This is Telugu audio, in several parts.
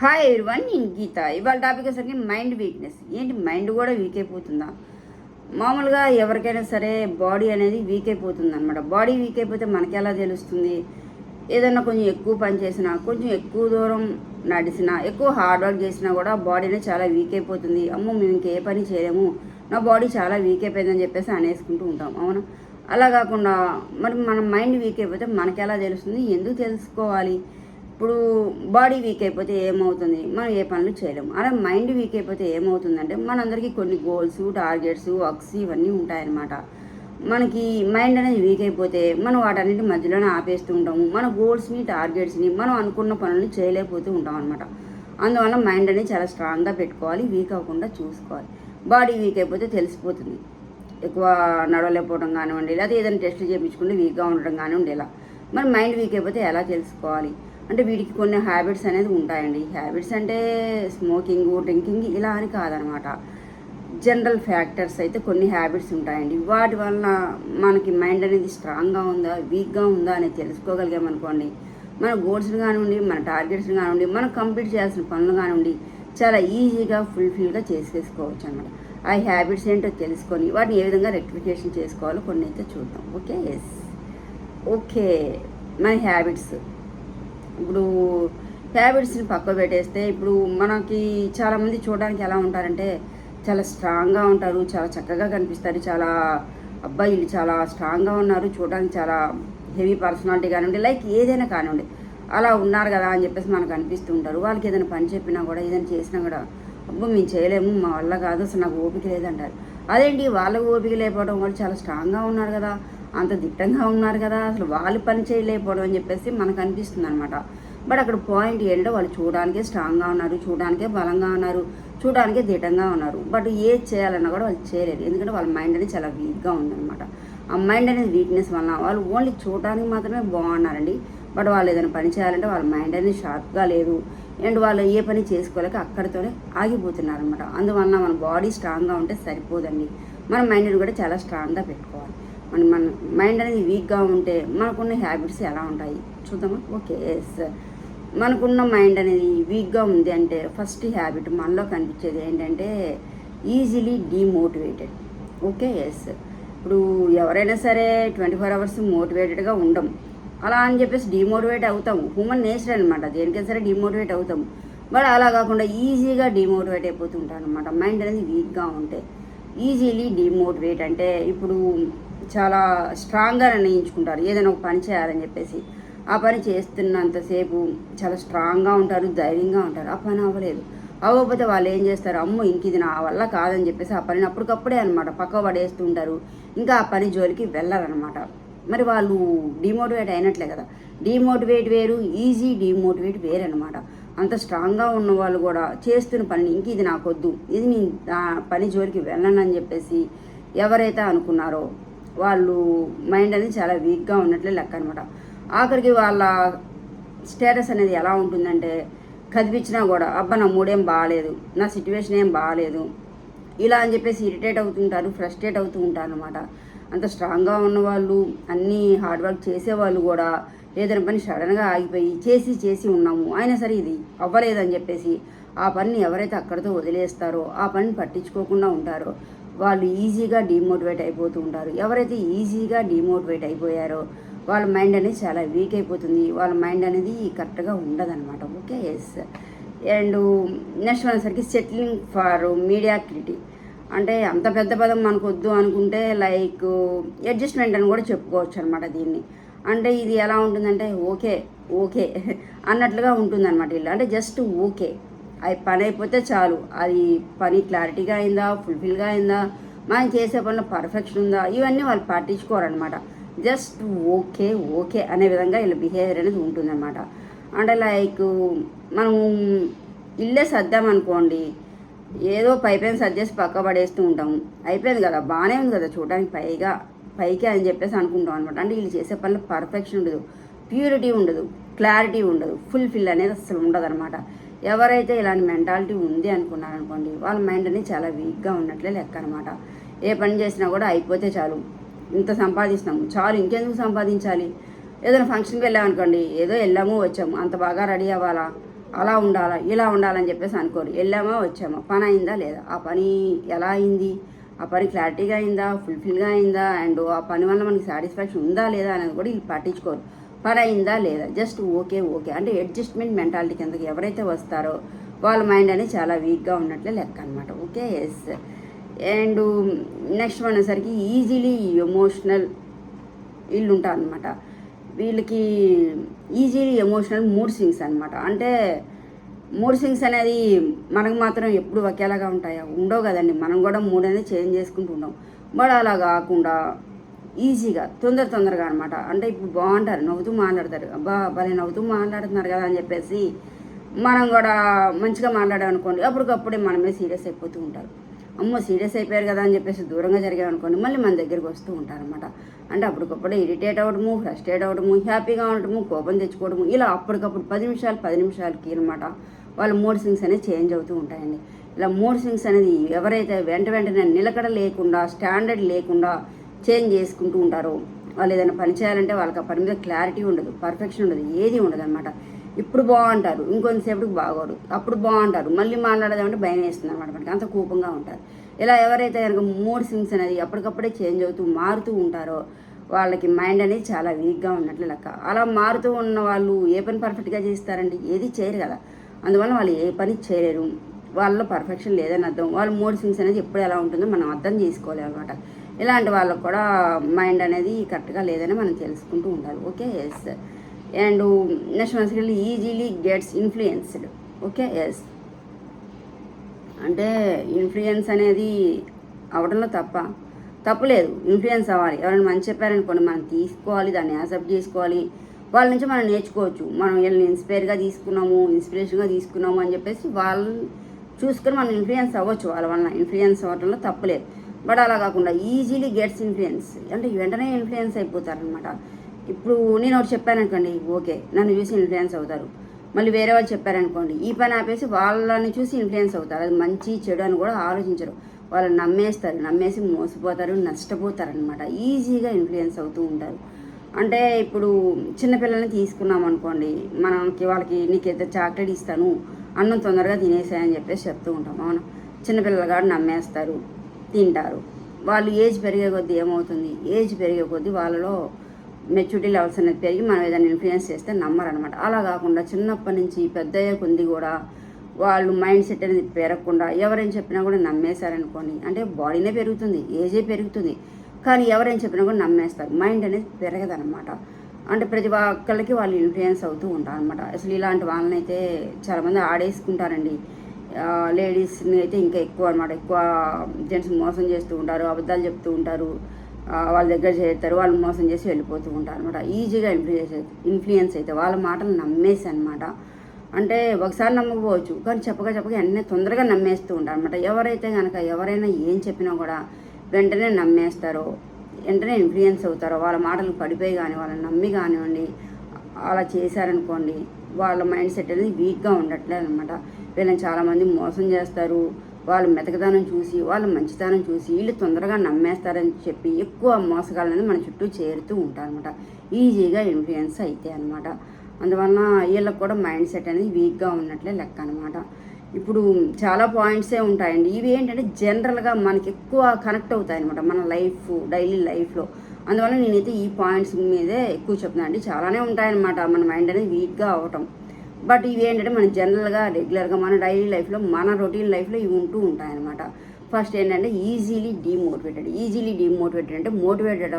హాయ్ ఎవరివన్ నేను గీత. ఇవాళ టాపిక్ వచ్చేసరికి మైండ్ వీక్నెస్ ఏంటి మైండ్ కూడా వీక్ అయిపోతుందా? మామూలుగా ఎవరికైనా సరే బాడీ అనేది వీక్ అయిపోతుంది అనమాట బాడీ వీక్ అయిపోతే మనకి ఎలా తెలుస్తుంది? ఏదన్నా కొంచెం ఎక్కువ పని చేసినా కొంచెం ఎక్కువ దూరం నడిచినా ఎక్కువ హార్డ్ వర్క్ చేసినా కూడా బాడీ అనేది చాలా వీక్ అయిపోతుంది. అమ్మో మేము ఇంకే పని చేయలేము. నా బాడీ చాలా వీక్ అయిపోయిందని చెప్పేసి అనేసుకుంటూ ఉంటాం. అవునా? అలా కాకుండా మరి మన మైండ్ వీక్ అయిపోతే మనకి ఎలా తెలుస్తుంది? ఎందుకు తెలుసుకోవాలి? ఇప్పుడు బాడీ వీక్ అయిపోతే ఏమవుతుంది? మనం ఏ పనులు చేయలేము. అలా మైండ్ వీక్ అయిపోతే ఏమవుతుందంటే మనందరికీ కొన్ని గోల్స్ టార్గెట్స్ వర్క్స్ ఇవన్నీ ఉంటాయన్నమాట. మనకి మైండ్ అనేది వీక్ అయిపోతే మనం వాటన్నిటి మధ్యలోనే ఆపేస్తూ ఉంటాము. మన గోల్స్ని టార్గెట్స్ని మనం అనుకున్న పనులు చేయలేకపోతూ ఉంటాం అనమాట అందువల్ల మైండ్ అనేది చాలా స్ట్రాంగ్గా పెట్టుకోవాలి వీక్ అవ్వకుండా చూసుకోవాలి. బాడీ వీక్ అయిపోతే తెలిసిపోతుంది. ఎక్కువ నడవలేకపోవడం కానివ్వండి లేదా ఏదైనా టెస్ట్ చేయించుకుంటే వీక్గా ఉండడం కానివ్వండి ఇలా మరి మైండ్ వీక్ అయిపోతే ఎలా తెలుసుకోవాలి? అంటే వీటికి కొన్ని హ్యాబిట్స్ అనేది ఉంటాయండి. హ్యాబిట్స్ అంటే స్మోకింగ్ డ్రింకింగ్ ఇలా అని కాదనమాట. జనరల్ ఫ్యాక్టర్స్ అయితే కొన్ని హ్యాబిట్స్ ఉంటాయండి. వాటి వలన మనకి మైండ్ అనేది స్ట్రాంగ్గా ఉందా వీక్గా ఉందా అనేది తెలుసుకోగలిగామనుకోండి మన గోల్స్ని కానివ్వండి మన టార్గెట్స్ని కానివ్వండి మనం కంప్లీట్ చేయాల్సిన పనులు కానివ్వండి చాలా ఈజీగా ఫుల్ఫిల్గా చేసేసుకోవచ్చు అన్నమాట. ఆ హ్యాబిట్స్ ఏంటో తెలుసుకొని వాటిని ఏ విధంగా రెక్టిఫికేషన్ చేసుకోవాలో కొన్ని అయితే చూద్దాం. ఓకే? Yes okay. మన హ్యాబిట్స్ ఇప్పుడు హ్యాబిట్స్ని పక్క పెట్టేస్తే ఇప్పుడు మనకి చాలామంది చూడడానికి ఎలా ఉంటారంటే చాలా స్ట్రాంగ్గా ఉంటారు చాలా చక్కగా కనిపిస్తారు చాలా అబ్బాయిలు చాలా స్ట్రాంగ్గా ఉన్నారు చూడడానికి చాలా హెవీ పర్సనాలిటీ కానివ్వండి లైక్ ఏదైనా కానివ్వండి. అలా ఉన్నారు కదా అని చెప్పేసి మనకు అనిపిస్తూ ఉంటారు వాళ్ళకి ఏదైనా పని చెప్పినా కూడా ఏదైనా చేసినా కూడా అబ్బో మేము చేయలేము మా వల్ల కాదు అసలు నాకు ఓపిక లేదంటారు. అదేంటి వాళ్ళకు ఓపిక లేకపోవడం వాళ్ళు చాలా స్ట్రాంగ్గా ఉన్నారు కదా అంత దిట్టంగా ఉన్నారు కదా అసలు వాళ్ళు పని చేయలేకపోవడం అని చెప్పేసి మనకు అనిపిస్తుంది అనమాట బట్ అక్కడ పాయింట్ ఏంటో వాళ్ళు చూడడానికే స్ట్రాంగ్గా ఉన్నారు చూడడానికే బలంగా ఉన్నారు చూడడానికే దిట్టంగా ఉన్నారు. బట్ ఏది చేయాలన్నా కూడా వాళ్ళు చేయలేరు ఎందుకంటే వాళ్ళ మైండ్ అనేది చాలా వీక్గా ఉందన్నమాట. ఆ మైండ్ అనేది వీక్నెస్ వలన వాళ్ళు ఓన్లీ చూడడానికి మాత్రమే బాగున్నారండి. బట్ వాళ్ళు ఏదైనా పని చేయాలంటే వాళ్ళ మైండ్ అనేది షార్ప్గా లేదు. అండ్ వాళ్ళు ఏ పని చేసుకోలేక అక్కడితోనే ఆగిపోతున్నారు అనమాట అందువలన మన బాడీ స్ట్రాంగ్గా ఉంటే సరిపోదండి. మన మైండ్ని కూడా చాలా స్ట్రాంగ్గా పెట్టుకోవాలి. మన మన మైండ్ అనేది వీక్గా ఉంటే మనకున్న హ్యాబిట్స్ ఎలా ఉంటాయి? చూద్దామా? ఓకే ఎస్ మనకున్న మైండ్ అనేది వీక్గా ఉంది అంటే ఫస్ట్ హ్యాబిట్ మనలో కనిపించేది ఏంటంటే ఈజీలీ డీమోటివేటెడ్ ఓకే ఎస్ ఇప్పుడు ఎవరైనా సరే ట్వంటీ ఫోర్ అవర్స్ మోటివేటెడ్గా ఉండం. అలా అని చెప్పేసి డిమోటివేట్ అవుతాము. హ్యూమన్ నేచర్ అనమాట దేనికైనా సరే డిమోటివేట్ అవుతాము. బట్ అలా కాకుండా ఈజీగా డిమోటివేట్ అయిపోతుంటాను అనమాట మైండ్ అనేది వీక్గా ఉంటే. ఈజీలీ డిమోటివేట్ అంటే ఇప్పుడు చాలా స్ట్రాంగ్గా నిర్ణయించుకుంటారు. ఏదైనా ఒక పని చేయాలని చెప్పేసి. ఆ పని చేస్తున్నంతసేపు చాలా స్ట్రాంగ్గా ఉంటారు ధైర్యంగా ఉంటారు. ఆ పని అవ్వలేదు. అవ్వకపోతే వాళ్ళు ఏం చేస్తారు? అమ్మో ఇంక ఇది నా వల్ల కాదని చెప్పేసి ఆ పనిని అప్పటికప్పుడే అనమాట పక్క పడేస్తుంటారు ఇంకా ఆ పని జోలికి వెళ్ళరనమాట మరి వాళ్ళు డిమోటివేట్ అయినట్లే కదా. డిమోటివేట్ వేరు ఈజీ డిమోటివేట్ వేరనమాట అనమాట అంత స్ట్రాంగ్గా ఉన్న వాళ్ళు కూడా చేస్తున్న పనిని ఇంక ఇది నాకొద్దు ఇది నేను పని జోలికి వెళ్ళను అని చెప్పేసి ఎవరైతే అనుకున్నారో వాళ్ళు మైండ్ అనేది చాలా వీక్గా ఉన్నట్లే లెక్క అనమాట ఆఖరికి వాళ్ళ స్టేటస్ అనేది ఎలా ఉంటుందంటే కదిపించినా కూడా అబ్బా నా మూడేం బాగాలేదు నా సిచ్యువేషన్ ఏం బాగాలేదు ఇలా అని చెప్పేసి ఇరిటేట్ అవుతుంటారు ఫ్రస్ట్రేట్ అవుతూ ఉంటారు అనమాట అంత స్ట్రాంగ్గా ఉన్నవాళ్ళు అన్నీ హార్డ్ వర్క్ చేసేవాళ్ళు కూడా ఏదైనా పని సడన్గా ఆగిపోయి చేసి చేసి ఉన్నాము. అయినా సరే ఇది అవ్వలేదని చెప్పేసి ఆ పనిని ఎవరైతే అక్కడితో వదిలేస్తారో ఆ పనిని పట్టించుకోకుండా ఉంటారో వాళ్ళు ఈజీగా డిమోటివేట్ అయిపోతూ ఉంటారు. ఎవరైతే ఈజీగా డిమోటివేట్ అయిపోయారో వాళ్ళ మైండ్ అనేది చాలా వీక్ అయిపోతుంది. వాళ్ళ మైండ్ అనేది కరెక్ట్గా ఉండదన్నమాట. ఓకే ఎస్ అండ్ నెక్స్ట్ అనేసరికి సెటిలింగ్ ఫర్ మీడియాక్రిటీ అంటే అంత పెద్ద పదం మనకు వద్దు అనుకుంటే లైక్ అడ్జస్ట్మెంట్ అని కూడా చెప్పుకోవచ్చు అనమాట దీన్ని. అంటే ఇది ఎలా ఉంటుందంటే ఓకే ఓకే అన్నట్లుగా ఉంటుందన్నమాట ఇలా అంటే జస్ట్ ఓకే. అది పని అయిపోతే చాలు. అది పని క్లారిటీగా అయిందా ఫుల్ఫిల్గా అయిందా మనం చేసే పనిలో పర్ఫెక్షన్ ఉందా ఇవన్నీ వాళ్ళు పట్టించుకోరనమాట జస్ట్ ఓకే ఓకే అనే విధంగా వీళ్ళ బిహేవియర్ అనేది ఉంటుందన్నమాట. అంటే లైక్ మనం ఇల్లే సర్దామనుకోండి ఏదో పైపైన సర్దేసి పక్క పడేస్తూ ఉంటాము. అయిపోయింది కదా బాగానే ఉంది కదా చూడడానికి పైగా పైకి అని చెప్పేసి అనుకుంటాం అనమాట అంటే వీళ్ళు చేసే పనిలో పర్ఫెక్షన్ ఉండదు ప్యూరిటీ ఉండదు క్లారిటీ ఉండదు ఫుల్ఫిల్ అనేది అసలు ఉండదు అనమాట ఎవరైతే ఇలాంటి మెంటాలిటీ ఉంది అనుకున్నారనుకోండి వాళ్ళ మైండ్ అనేది చాలా వీక్గా ఉన్నట్లే లెక్క అనమాట ఏ పని చేసినా కూడా అయిపోతే చాలు. ఇంత సంపాదిస్తాము చాలు ఇంకెందుకు సంపాదించాలి? ఏదైనా ఫంక్షన్కి వెళ్ళామనుకోండి ఏదో వెళ్ళాము వచ్చాము అంత బాగా రెడీ అవ్వాలా? అలా ఉండాలా ఇలా ఉండాలని చెప్పేసి అనుకోరు. వెళ్ళామా వచ్చామా? పని అయిందా లేదా? ఆ పని ఎలా అయింది? ఆ పని క్లారిటీగా అయిందా? ఫుల్ఫిల్గా అయిందా? అండ్ ఆ పని వల్ల మనకి సాటిస్ఫాక్షన్ ఉందా లేదా అనేది కూడా వీళ్ళు పట్టించుకోరు. పని అయిందా లేదా? Just okay okay. అంటే అడ్జస్ట్మెంట్ మెంటాలిటీ కిందకి ఎవరైతే వస్తారో వాళ్ళ మైండ్ అనేది చాలా వీక్గా ఉన్నట్లే లెక్క అనమాట ఓకే ఎస్. అండ్ నెక్స్ట్ అనేసరికి ఈజీలీ ఎమోషనల్ వీళ్ళు ఉంటారు అనమాట వీళ్ళకి ఈజీలీ ఎమోషనల్ మూడ్ స్వింగ్స్ అనమాట అంటే మూడ్ స్వింగ్స్ అనేది మనకు మాత్రం ఎప్పుడు ఒకేలాగా ఉంటాయా? ఉండవు కదండి. మనం కూడా మూడ్ అనేది చేంజ్ చేసుకుంటూ ఉంటాం బట్ అలా కాకుండా ఈజీగా తొందర తొందరగా అనమాట అంటే ఇప్పుడు బాగుంటారు నవ్వుతూ మాట్లాడతారు. అబ్బా భలే నవ్వుతూ మాట్లాడుతున్నారు కదా అని చెప్పేసి మనం కూడా మంచిగా మాట్లాడామనుకోండి అప్పటికప్పుడే మనమే సీరియస్ అయిపోతూ ఉంటారు. అమ్మో సీరియస్ అయిపోయారు కదా అని చెప్పేసి దూరంగా జరిగామనుకోండి మళ్ళీ మన దగ్గరికి వస్తూ ఉంటారనమాట అంటే అప్పటికప్పుడు ఇరిటేట్ అవ్వడము ఫ్రస్ట్రేట్ అవ్వడము హ్యాపీగా ఉండడము కోపం తెచ్చుకోవడము ఇలా అప్పటికప్పుడు పది నిమిషాలు పది నిమిషాలకి అనమాట వాళ్ళ మూడ్ సింగ్స్ అనేవి చేంజ్ అవుతూ ఉంటాయండి. ఇలా మూడ్ సింగ్స్ అనేది ఎవరైతే వెంట వెంటనే నిలకడ లేకుండా స్టాండర్డ్ లేకుండా చేంజ్ చేసుకుంటూ ఉంటారో వాళ్ళు ఏదైనా పని చేయాలంటే వాళ్ళకి ఆ పని మీద క్లారిటీ ఉండదు పర్ఫెక్షన్ ఉండదు ఏది ఉండదు అనమాట ఇప్పుడు బాగుంటారు ఇంకొంతసేపటికి బాగోరు. అప్పుడు బాగుంటారు. మళ్ళీ మాట్లాడదామంటే భయం వేస్తుంది అనమాట మనకి. అంత కోపంగా ఉంటారు. ఇలా ఎవరైతే కనుక మూడ్ సింగ్స్ అనేది అప్పటికప్పుడే చేంజ్ అవుతూ మారుతూ ఉంటారో వాళ్ళకి మైండ్ అనేది చాలా వీక్గా ఉన్నట్లు లెక్క. అలా మారుతూ ఉన్న వాళ్ళు ఏ పని పర్ఫెక్ట్గా చేస్తారండి? ఏది చేయరు కదా. అందువల్ల వాళ్ళు ఏ పని చేయలేరు. వాళ్ళలో పర్ఫెక్షన్ లేదని అర్థం. వాళ్ళ మూడ్ సింగ్స్ అనేది ఎప్పుడు ఎలా ఉంటుందో మనం అర్థం చేసుకోవాలి అనమాట ఇలాంటి వాళ్ళకు కూడా మైండ్ అనేది కరెక్ట్గా లేదని మనం తెలుసుకుంటూ ఉండాలి. Okay? Yes and national basically easily gets influenced. Okay? Yes అంటే ఇన్ఫ్లుయెన్స్ అనేది అవడంలో తప్ప తప్పులేదు ఇన్ఫ్లుయెన్స్ అవ్వాలి. ఎవరైనా మంచి చెప్పారనుకోండి మనం తీసుకోవాలి దాన్ని యాక్సెప్ట్ చేసుకోవాలి. వాళ్ళ నుంచి మనం నేర్చుకోవచ్చు. మనం వీళ్ళని ఇన్స్పైర్గా తీసుకున్నాము ఇన్స్పిరేషన్గా తీసుకున్నాము అని చెప్పేసి వాళ్ళు చూసుకొని మనం ఇన్ఫ్లుయెన్స్ అవ్వచ్చు. వాళ్ళ వల్ల ఇన్ఫ్లుయెన్స్ అవ్వడంలో తప్పులేదు బట్ అలా కాకుండా ఈజీలీ గెట్స్ ఇన్ఫ్లుయెన్స్. అంటే వెంటనే ఇన్ఫ్లుయెన్స్ అయిపోతారనమాట ఇప్పుడు నేను ఒకటి చెప్పాననుకోండి ఓకే నన్ను చూసి ఇన్ఫ్లుయెన్స్ అవుతారు. మళ్ళీ వేరే వాళ్ళు చెప్పారనుకోండి ఈ పని ఆపేసి వాళ్ళని చూసి ఇన్ఫ్లుయెన్స్ అవుతారు. అది మంచి చెడు అని కూడా ఆలోచించరు. వాళ్ళు నమ్మేస్తారు నమ్మేసి మోసపోతారు నష్టపోతారు అనమాట ఈజీగా ఇన్ఫ్లుయెన్స్ అవుతూ ఉంటారు. అంటే ఇప్పుడు చిన్నపిల్లల్ని తీసుకున్నాం అనుకోండి మనకి వాళ్ళకి నీకు ఎంత చాక్లెట్ ఇస్తాను అన్నం తొందరగా తినేసాయని చెప్పేసి చెప్తూ ఉంటాం. అవును? చిన్నపిల్లలు కాదు నమ్మేస్తారు తింటారు. వాళ్ళు ఏజ్ పెరిగే కొద్దీ ఏమవుతుంది? ఏజ్ పెరిగే కొద్దీ వాళ్ళలో మెచ్యూరిటీ లెవెల్స్ అనేది పెరిగి మనం ఏదైనా ఇన్ఫ్లుయెన్స్ చేస్తే నమ్మరనమాట అలా కాకుండా చిన్నప్పటి నుంచి పెద్ద కొద్ది కూడా వాళ్ళు మైండ్ సెట్ అనేది పెరగకుండా ఎవరైనా చెప్పినా కూడా నమ్మేశారనుకోండి అంటే బాడీనే పెరుగుతుంది ఏజే పెరుగుతుంది కానీ ఎవరైనా చెప్పినా కూడా నమ్మేస్తారు. మైండ్ అనేది పెరగదనమాట అంటే ప్రతి ఒక్కళ్ళకి వాళ్ళు ఇన్ఫ్లుయెన్స్ అవుతూ ఉంటారు అనమాట అసలు ఇలాంటి వాళ్ళని అయితే చాలామంది ఆడేసుకుంటారండి. లేడీస్ని అయితే ఇంకా ఎక్కువ అనమాట ఎక్కువ జెంట్స్ మోసం చేస్తూ ఉంటారు అబద్ధాలు చెప్తూ ఉంటారు. వాళ్ళ దగ్గర చేస్తారు వాళ్ళు మోసం చేసి వెళ్ళిపోతూ ఉంటారు అనమాట ఈజీగా ఇన్ఫ్లుయెన్స్ ఇన్ఫ్లుయెన్స్ అయితే వాళ్ళ మాటలు నమ్మేసి అనమాట అంటే ఒకసారి నమ్మకపోవచ్చు కానీ చెప్పగా చెప్పగా అన్నీ తొందరగా నమ్మేస్తూ ఉంటారు అనమాట ఎవరైతే కనుక ఎవరైనా ఏం చెప్పినా కూడా వెంటనే నమ్మేస్తారో వెంటనే ఇన్ఫ్లుయెన్స్ అవుతారో వాళ్ళ మాటలు పడిపోయి కానీ వాళ్ళని నమ్మి కానివ్వండి అలా చేశారనుకోండి వాళ్ళ మైండ్ సెట్ అనేది వీక్గా ఉండట్లేదు అనమాట వీళ్ళని చాలామంది మోసం చేస్తారు వాళ్ళు మెతకదనం చూసి వాళ్ళు మంచితనం చూసి వీళ్ళు తొందరగా నమ్మేస్తారని చెప్పి ఎక్కువ మోసగాళ్ళని మన చుట్టూ చేరుతూ ఉంటారనమాట ఈజీగా ఇన్ఫ్లుయెన్స్ అయితే అనమాట అందువలన వీళ్ళకి కూడా మైండ్ సెట్ అనేది వీక్గా ఉన్నట్లే లెక్క అనమాట ఇప్పుడు చాలా పాయింట్సే ఉంటాయండి. ఇవి ఏంటంటే జనరల్గా మనకి ఎక్కువ కనెక్ట్ అవుతాయి అనమాట మన లైఫ్ డైలీ లైఫ్లో. అందువల్ల నేనైతే ఈ పాయింట్స్ మీదే ఎక్కువ చెప్తున్నాను అండి. చాలానే ఉంటాయన్నమాట. మన మైండ్ అనేది వీక్గా అవటం. బట్ ఇవి ఏంటంటే మన జనరల్గా రెగ్యులర్గా మన డైలీ లైఫ్లో మన రొటీన్ లైఫ్లో ఇవి ఉంటూ ఉంటాయన్నమాట. ఫస్ట్ ఏంటంటే ఈజీలీ డీమోటివేటెడ్. ఈజీలీ డీమోటివేటెడ్ అంటే మోటివేటెడ్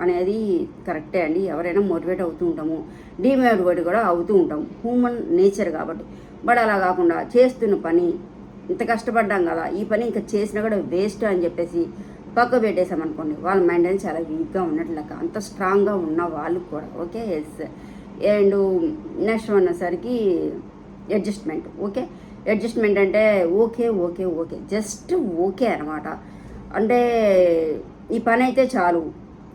అనేది కరెక్టే అండి. ఎవరైనా మోటివేట్ అవుతూ ఉంటాము. డీమోటివేట్ కూడా అవుతూ ఉంటాం. హ్యూమన్ నేచర్ కాబట్టి. బట్ అలా కాకుండా చేస్తున్న పని ఇంత కష్టపడ్డాం కదా ఈ పని ఇంకా చేసినా కూడా వేస్ట్ అని చెప్పేసి పక్క పెట్టేసామనుకోండి వాళ్ళ మైండ్ అనేది చాలా వీక్గా ఉన్నట్లు లెక్క. అంత స్ట్రాంగ్గా ఉన్న వాళ్ళు కూడా. Okay yes. అండ్ నెక్స్ట్ అన్నసరికి అడ్జస్ట్మెంట్. ఓకే? అడ్జస్ట్మెంట్ అంటే okay okay okay. Just okay అనమాట అంటే ఈ పని అయితే చాలు.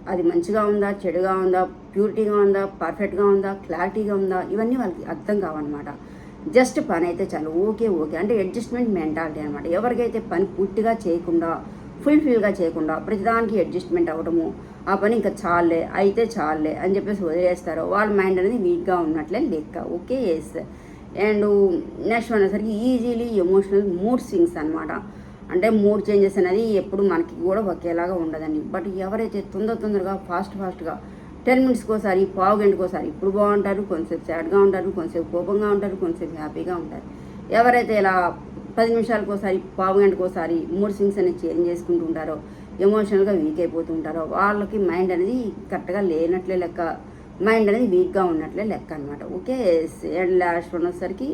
అది మంచిగా ఉందా చెడుగా ఉందా ప్యూరిటీగా ఉందా పర్ఫెక్ట్గా ఉందా క్లారిటీగా ఉందా ఇవన్నీ వాళ్ళకి అర్థం కావన్నమాట. జస్ట్ పని అయితే చాలు. Okay okay. అంటే అడ్జస్ట్మెంట్ మెంటాలిటీ అనమాట ఎవరికైతే పని పూర్తిగా చేయకుండా ఫుల్ఫిల్గా చేయకుండా ప్రతిదానికి అడ్జస్ట్మెంట్ అవ్వడము ఆ పని ఇంకా చాలే అయితే చాలే అని చెప్పేసి వదిలేస్తారు. వాళ్ళ మైండ్ అనేది వీక్గా ఉన్నట్లే లెక్క. ఓకే ఎస్ అండ్ నెక్స్ట్ అనేసరికి ఈజీలీ ఎమోషనల్ మూడ్ స్వింగ్స్ అనమాట అంటే మూడ్ చేంజెస్ అనేది ఎప్పుడు మనకి కూడా ఒకేలాగా ఉండదండి. బట్ ఎవరైతే తొందర తొందరగా ఫాస్ట్ ఫాస్ట్గా టెన్ మినిట్స్కి ఒకసారి పావు గంటకి ఒకసారి ఇప్పుడు బాగుంటారు కొంతసేపు సాడ్గా ఉంటారు కొంతసేపు కోపంగా ఉంటారు కొంతసేపు హ్యాపీగా ఉంటారు. ఎవరైతే ఇలా పది నిమిషాలకు ఒకసారి పావు గంటకు ఒకసారి మూడ్ స్వింగ్స్ అనేది చేంజ్ చేసుకుంటూ ఉంటారో ఎమోషనల్గా వీక్ అయిపోతూ ఉంటారో వాళ్ళకి మైండ్ అనేది కరెక్ట్గా లేనట్లే లెక్క మైండ్ అనేది వీక్గా ఉన్నట్లే లెక్క అనమాట ఓకే అండ్ లాస్ట్ ఉన్నసరికి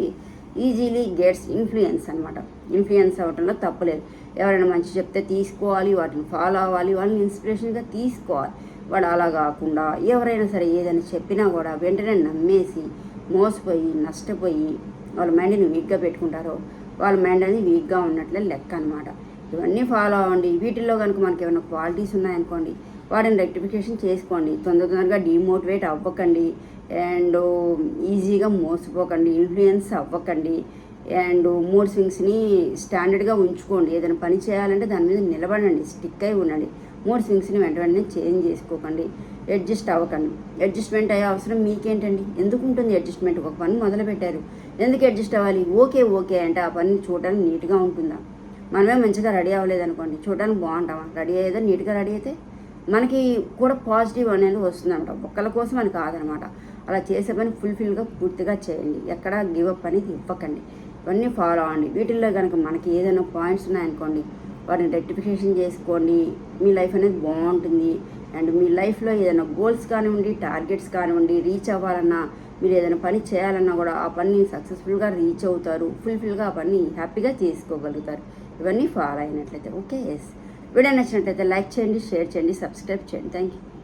ఈజీలీ గెట్స్ ఇన్ఫ్లుయెన్స్ అనమాట ఇన్ఫ్లుయెన్స్ అవ్వటంలో తప్పలేదు ఎవరైనా మంచి చెప్తే తీసుకోవాలి వాటిని ఫాలో అవ్వాలి వాళ్ళని ఇన్స్పిరేషన్గా తీసుకోవాలి. వాడు అలా కాకుండా ఎవరైనా సరే ఏదైనా చెప్పినా కూడా వెంటనే నమ్మేసి మోసపోయి నష్టపోయి వాళ్ళ మైండ్ని వీక్గా పెట్టుకుంటారో. వాళ్ళ మైండ్ అనేది వీక్గా ఉన్నట్లే లెక్క అనమాట ఇవన్నీ ఫాలో అవ్వండి. వీటిల్లో కనుక మనకి ఏమైనా క్వాలిటీస్ ఉన్నాయనుకోండి వాటిని రెక్టిఫికేషన్ చేసుకోండి. తొందర తొందరగా డిమోటివేట్ అవ్వకండి. అండ్ ఈజీగా మోసపోకండి ఇన్ఫ్లుయెన్స్ అవ్వకండి. అండ్ మూడ్ స్వింగ్స్ని స్టాండర్డ్గా ఉంచుకోండి. ఏదైనా పని చేయాలంటే దాని మీద నిలబడండి స్టిక్ అయి ఉండండి. మూడ్ స్వింగ్స్ని వెంట వెంటనే చేంజ్ చేసుకోకండి. అడ్జస్ట్ అవ్వకండి. అడ్జస్ట్మెంట్ అయ్యే అవసరం మీకేంటండి? ఎందుకు ఉంటుంది అడ్జస్ట్మెంట్ ఒక పని మొదలు పెట్టారు ఎందుకు అడ్జస్ట్ అవ్వాలి? ఓకే ఓకే అంటే ఆ పని చూడడానికి నీట్గా ఉంటుందా? మనమే మంచిగా రెడీ అవ్వలేదు అనుకోండి చూడడానికి బాగుంటాం రెడీ అయ్యేదో నీట్గా రెడీ అయితే మనకి కూడా పాజిటివ్ అనేది వస్తుందన్నమాట ఒక్కల కోసం అని కాదనమాట. అలా చేసే పని ఫుల్ఫిల్గా పూర్తిగా చేయండి. ఎక్కడ గివ్ అప్ అనేది ఇవ్వకండి. ఇవన్నీ ఫాలో అవ్వండి. వీటిల్లో కనుక మనకి ఏదైనా పాయింట్స్ ఉన్నాయనుకోండి వాటిని రెక్టిఫికేషన్ చేసుకోండి. మీ లైఫ్ అనేది బాగుంటుంది. అండ్ మీ లైఫ్లో ఏదైనా గోల్స్ కానివ్వండి టార్గెట్స్ కానివ్వండి రీచ్ అవ్వాలన్నా మీరు ఏదైనా పని చేయాలన్నా కూడా ఆ పని సక్సెస్ఫుల్గా రీచ్ అవుతారు. ఫుల్ఫిల్గా ఆ పని హ్యాపీగా చేసుకోగలుగుతారు. ఇవన్నీ ఫాలో అయినట్లయితే ఓకే ఎస్ వీడియో నచ్చినట్లయితే లైక్ చేయండి షేర్ చేయండి సబ్స్క్రైబ్ చేయండి. Thank you